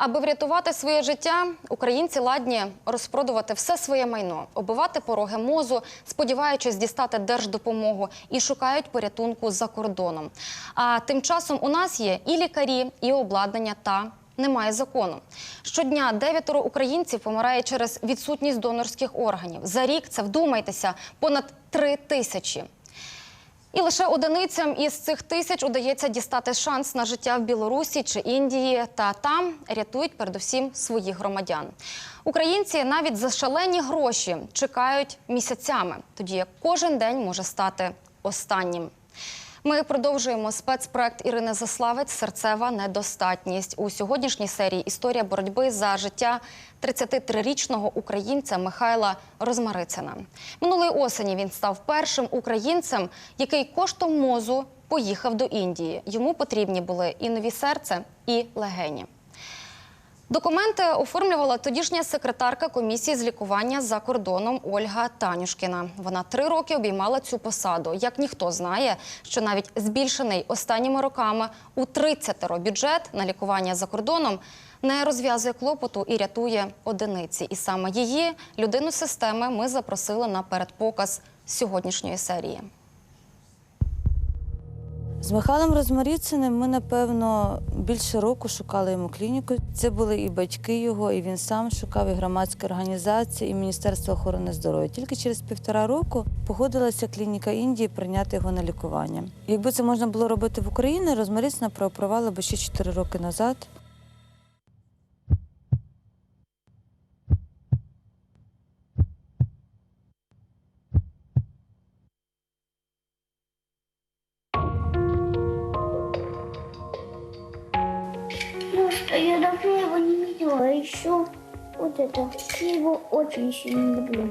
Аби врятувати своє життя, українці ладні розпродувати все своє майно, оббивати пороги мозу, сподіваючись дістати держдопомогу і шукають порятунку за кордоном. А тим часом у нас є і лікарі, і обладнання та немає закону. Щодня дев'ятеро українців помирає через відсутність донорських органів. За рік це вдумайтеся понад три тисячі. І лише одиницям із цих тисяч удається дістати шанс на життя в Білорусі чи Індії, та там рятують передусім своїх громадян. Українці навіть за шалені гроші чекають місяцями, тоді як кожен день може стати останнім. Ми продовжуємо спецпроект Ірини Заславець Серцева недостатність у сьогоднішній серії Історія боротьби за життя 33-річного українця Михайла Розмарицина. Минулої осені він став першим українцем, який коштом мозу поїхав до Індії. Йому потрібні були і нові серце, і легені. Документи оформлювала тодішня секретарка комісії з лікування за кордоном Ольга Танюшкіна. Вона три роки обіймала цю посаду. Як ніхто знає, що навіть збільшений останніми роками у 30 бюджет на лікування за кордоном не розв'язує клопоту і рятує одиниці. І саме її людину системи ми запросили на передпоказ сьогоднішньої серії. З Михайлом Розмаріциним ми, напевно, більше року шукали йому клініку. Це були і батьки його, і він сам шукав, і громадські організації, і Міністерство охорони здоров'я. Тільки через півтора року погодилася клініка Індії прийняти його на лікування. Якби це можна було робити в Україні, Розмаріцина прооперувала би ще 4 роки назад. Еще вот это. Я его очень сильно люблю.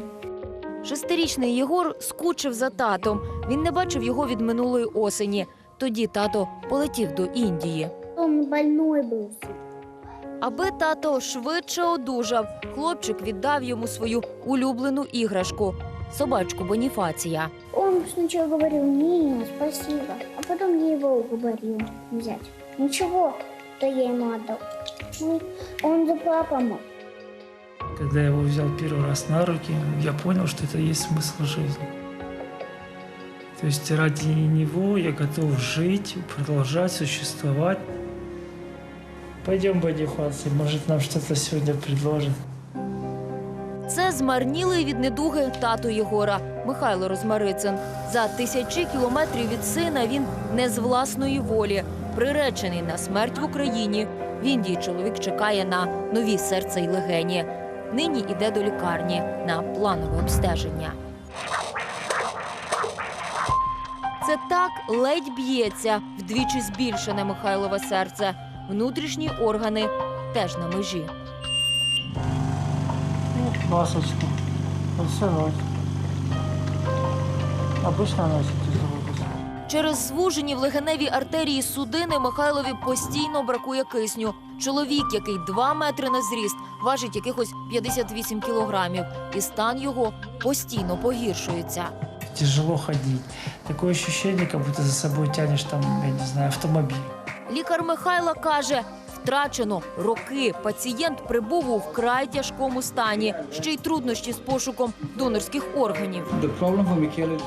Шестирічний Єгор скучив за татом. Він не бачив його від минулої осені. Тоді тато полетів до Індії. Он больной был. Аби тато швидше одужав, хлопчик віддав йому свою улюблену іграшку собачку Боніфація. Он сначала говорил «не, спасибо», а потом я его уговорил взять. Ничего, то я ему отдал Ну, Он за папу Когда я его взял первый раз на руки, я понял, что это и есть смысл жизни. То есть ради него я готов жить, продолжать существовать. Пойдем, Бодихватsi, может нам что-то сегодня предложит. Це змарнілий від недуги тато Єгора Михайло Розмарицин. За тисячі кілометрів від сина він не з власної волі, приречений на смерть в Україні. В Індії чоловік чекає на нові серце й легені. Нині іде до лікарні на планове обстеження. Це так ледь б'ється вдвічі збільшене Михайлове серце. Внутрішні органи теж на межі. Масочку. Обычно носит тяжелый Через звужені в легеневій артерії судини Михайлові постійно бракує кисню. Чоловік, який 2 метри на зріст, важить якихось 58 кілограмів, і стан його постійно погіршується. Тяжело ходити. Таке відчуття, як будто за собою тягнеш там, я не знаю, автомобіль. Лікар Михайла каже: втрачено роки. Пацієнт прибув у вкрай тяжкому стані, ще й труднощі з пошуком донорських органів.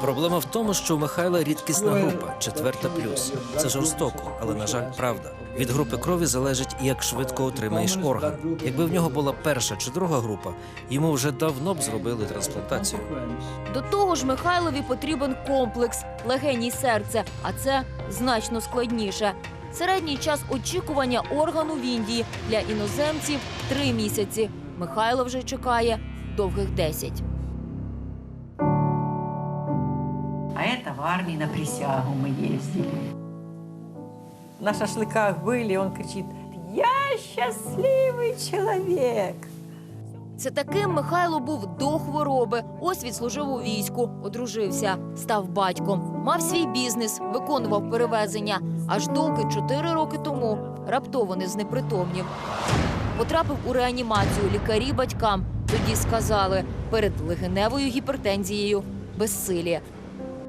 Проблема в тому, що у Михайла рідкісна група четверта плюс. Це жорстоко, але на жаль, правда. Від групи крові залежить, як швидко отримаєш орган. Якби в нього була перша чи друга група, йому вже давно б зробили трансплантацію. До того ж, Михайлові потрібен комплекс легені й серце, а це значно складніше. Середній час очікування органу в Індії для іноземців три місяці. Михайло вже чекає довгих десять. А это в армии на присягу мы ездили. На шашлыках были, он кричит, я счастливый человек. Це таким Михайло був до хвороби. Ось відслужив у війську, одружився, став батьком, мав свій бізнес, виконував перевезення. Аж доки чотири роки тому раптово не знепритомнів. Потрапив у реанімацію лікарі батькам. Тоді сказали перед легеневою гіпертензією безсилі.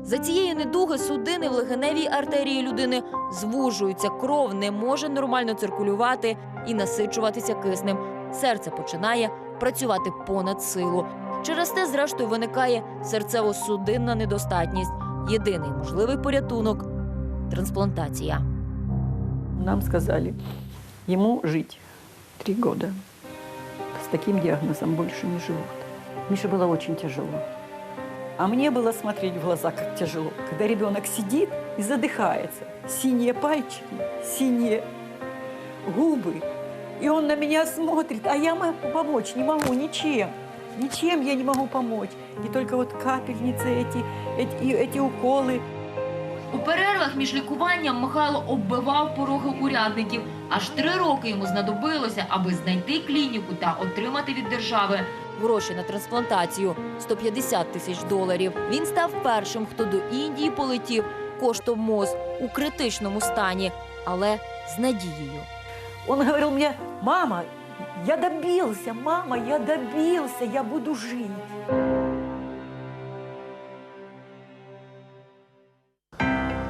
За цієї недуги судини в легеневій артерії людини звужуються, кров не може нормально циркулювати, і насичуватися киснем. Серце починає працювати понад силу. Через те, зрештою, виникає серцево-судинна недостатність. Єдиний можливий порятунок трансплантація. Нам сказали, ему жить три года. С таким диагнозом больше не живут. Мише было очень тяжело. А мне было смотреть в глаза, как тяжело, когда ребенок сидит и задыхается. Синие пальчики, синие губы. И он на меня смотрит, а я могу помочь, не могу ничем. Ничем я не могу помочь. И только вот капельницы эти, эти, и эти уколы. У перервах між лікуванням Михайло оббивав пороги урядників. Аж три роки йому знадобилося, аби знайти клініку та отримати від держави гроші на трансплантацію 150 тисяч доларів. Він став першим, хто до Індії полетів коштом МОЗ у критичному стані, але з надією. Он говорил мне, мама, я добился, мама, я добился, я буду жить.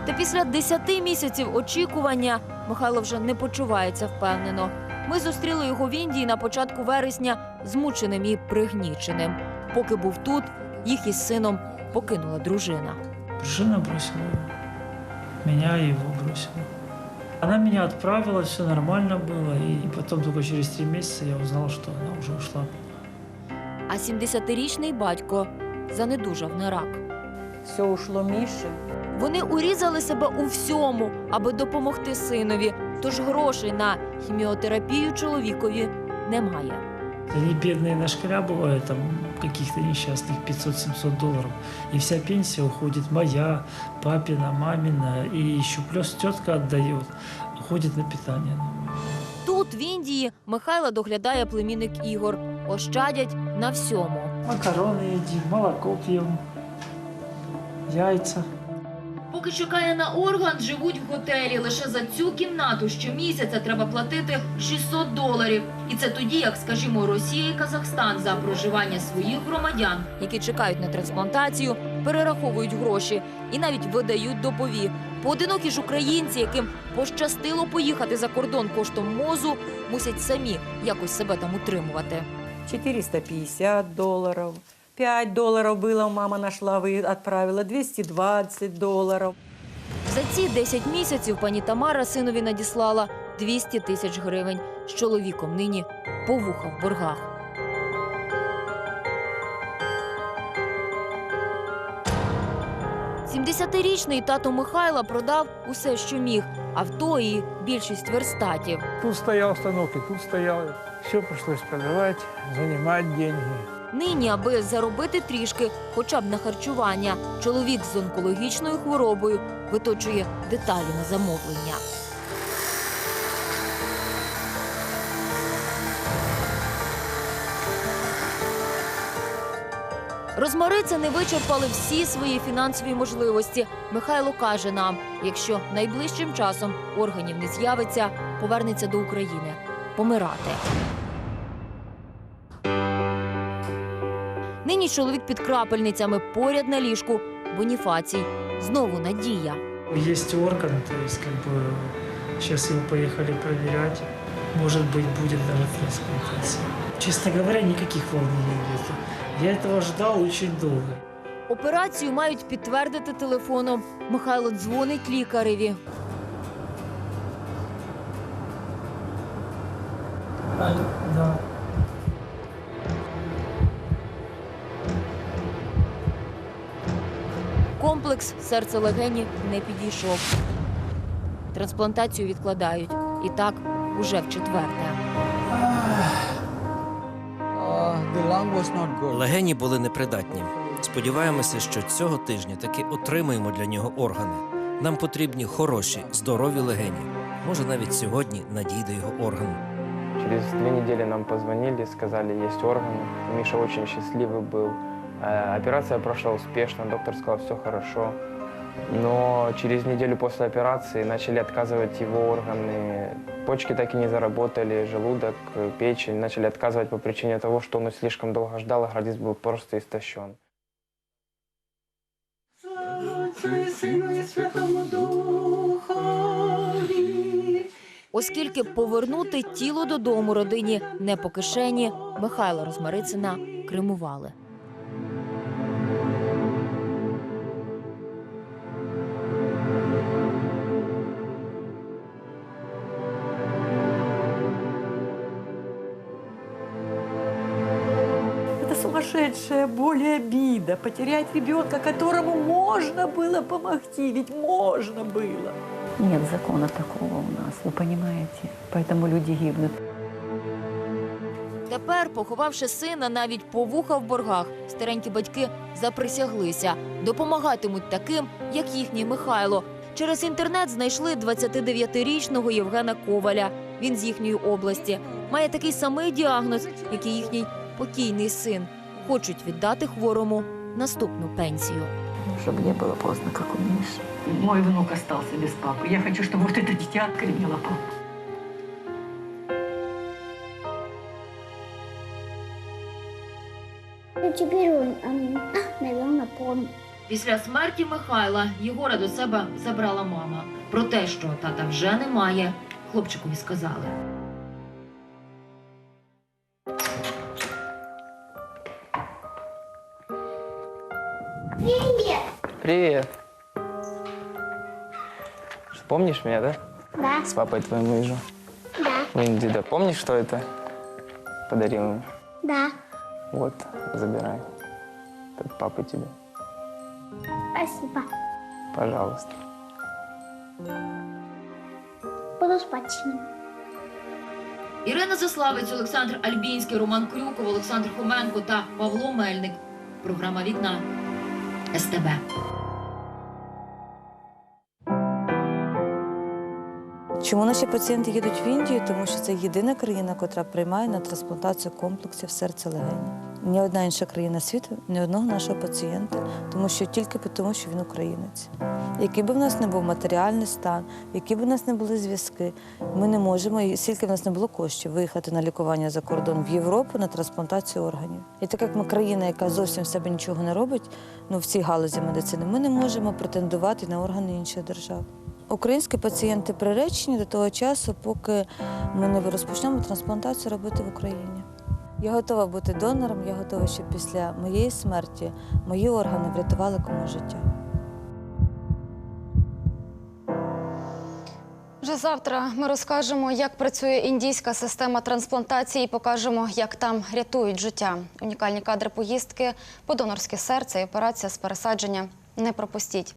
Та після 10 місяців очікування Михайло вже не почувається впевнено. Ми зустріли його в Індії на початку вересня змученим і пригніченим. Поки був тут, їх із сином покинула дружина. Жена бросила его. Меня и его бросила. Она меня отправила, все нормально было. И потом только через три месяца я узнал, что она уже ушла. А 70-річний батько занедужав на рак. Все ушло Мише. Вони урізали себе у всьому, аби допомогти синові. Тож грошей на хіміотерапію чоловікові немає. Они бедные нашкрябывают там каких-то несчастных 500-700 долларов. И вся пенсия уходит моя, папина, мамина. И еще плюс тетка отдает. Уходит на питание. Тут, в Індії, Михайла доглядає племінник Ігор. Ощадять на всьому. Макарони едим, молоко п'ємо, яйца. Поки чекає на орган, живуть в готелі. Лише за цю кімнату щомісяця треба платити 600 доларів. І це тоді, як, скажімо, Росія і Казахстан за проживання своїх громадян, які чекають на трансплантацію, перераховують гроші і навіть видають допові. Поодинокі ж українці, яким пощастило поїхати за кордон коштом мозу, мусять самі якось себе там утримувати. 450 долларов. 5 долларов было, мама нашла, вы отправила. 220 долларов. За ці 10 місяців пані Тамара синові надіслала 200 тисяч гривень. З чоловіком нині по вуха в боргах. Сімдесятирічний тато Михайла продав усе, що міг авто і більшість верстатів. Тут стоял станок, и тут стоял. Все пришлось продавать, занимать деньги. Нині, аби заробити трішки, хоча б на харчування, чоловік з онкологічною хворобою виточує деталі на замовлення. Розмариця не вичерпали всі свої фінансові можливості. Михайло каже нам: якщо найближчим часом органів не з'явиться, повернеться до України помирати. Нині чоловік під крапельницями поряд на ліжку. Боніфацій. Знову надія. Есть орган, то есть как бы сейчас его поехали проверять. Может быть, будет даже трансплантация. Честно говоря, никаких волнений нет. Я этого ждал очень долго. Операцію мають підтвердити телефоном. Михайло дзвонить лікареві. Алло, Комплекс серце легені не підійшов. Трансплантацію відкладають. І так уже в четверте. Uh, the lung was not good. Легені були непридатні. Сподіваємося, що цього тижня таки отримаємо для нього органи. Нам потрібні хороші, здорові легені. Може, навіть сьогодні надійде його орган. Через две недели нам позвонили, сказали, есть органы. Миша очень счастливый был. Э, Операция прошла успешно, доктор сказал, все хорошо. Но через неделю после операции начали отказывать его органы. Почки так и не заработали, желудок, э, печень начали отказывать по причине того, что он слишком долго ждал, а организм был просто истощен. оскільки повернути тіло додому родині не по кишені, Михайла Розмарицина кремували. сумасшедшая боль и обида. Потерять ребенка, которому можно было помогти. Ведь можно было. Нет закона такого у нас, вы понимаете? Поэтому люди гибнут. Тепер, поховавши сина навіть по вуха в боргах, старенькі батьки заприсяглися. Допомагатимуть таким, як їхній Михайло. Через інтернет знайшли 29-річного Євгена Коваля. Він з їхньої області. Має такий самий діагноз, як і їхній покійний син. Хочуть віддати хворому наступну пенсію. Чтобы не было поздно, как у Миши. Мой внук остался без папы. Я хочу, чтобы вот это дитя кормило папу. Ну, теперь он, он наверное, помнит. Після смерті Михайла Єгора до себе забрала мама. Про те, що тата вже немає, хлопчикові сказали. Привет. Что, Помнишь меня, да? Да, С папой твоим выезжу. да, Блин, деда, помнишь, что это? Подарил ему. да. Вот, забирай. Это от папы тебе. Спасибо. Пожалуйста. Буду спать с ним. Ірина Заславець, Олександр Альбінський, Роман Крюков, Олександр Хоменко та Павло Мельник. Програма Вікна СТБ. Чому наші пацієнти їдуть в Індію? Тому що це єдина країна, яка приймає на трансплантацію комплексів серця легені. Ні одна інша країна світу, ні одного нашого пацієнта, тому що тільки тому, що він українець. Який би в нас не був матеріальний стан, які б в нас не були зв'язки, ми не можемо, і скільки в нас не було коштів, виїхати на лікування за кордон в Європу на трансплантацію органів. І так як ми країна, яка зовсім в себе нічого не робить, ну в цій галузі медицини, ми не можемо претендувати на органи інших держав. Українські пацієнти приречені до того часу, поки ми не розпочнемо трансплантацію робити в Україні. Я готова бути донором, я готова, щоб після моєї смерті мої органи врятували комусь життя. Вже завтра ми розкажемо, як працює індійська система трансплантації, і покажемо, як там рятують життя. Унікальні кадри поїздки, подонорське серце і операція з пересадження. Не пропустіть.